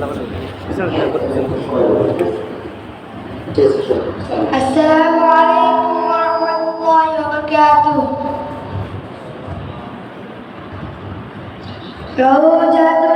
Assalamualaikum warahmatullahi wabarakatuh. Rojatu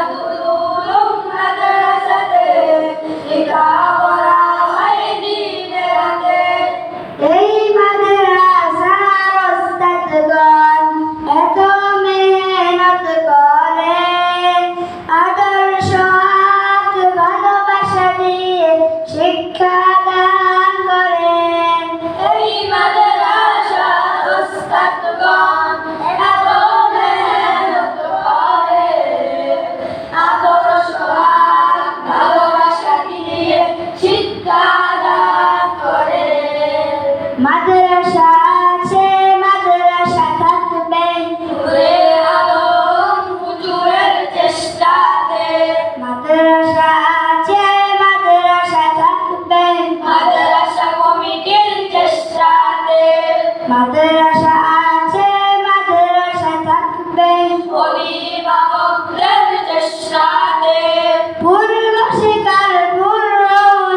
Adoro. মাদ্রাসা আছে মাদ্রাসা থাকবে। অভিভাবকদের চেষ্টাতে পূর্ণ শিকার পূর্ণ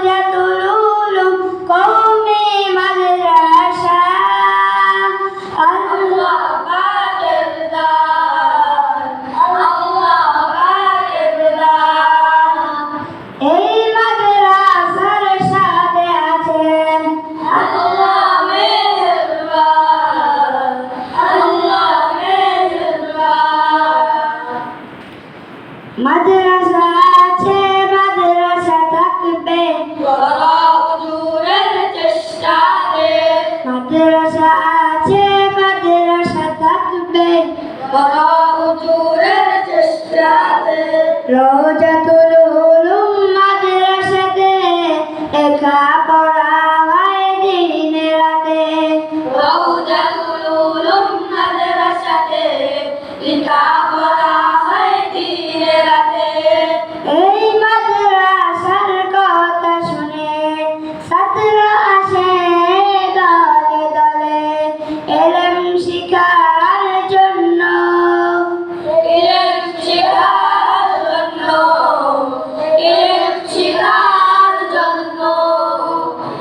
জাতুল উলুম কওমি মাদ্রাসা আছে মাদ্রাসা থাকবে। বড় উজুরের চেষ্টাতে। রোজা তো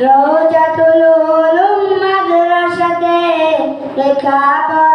রোজা তুলুম মাদ্রাসাতে লেখাপড়া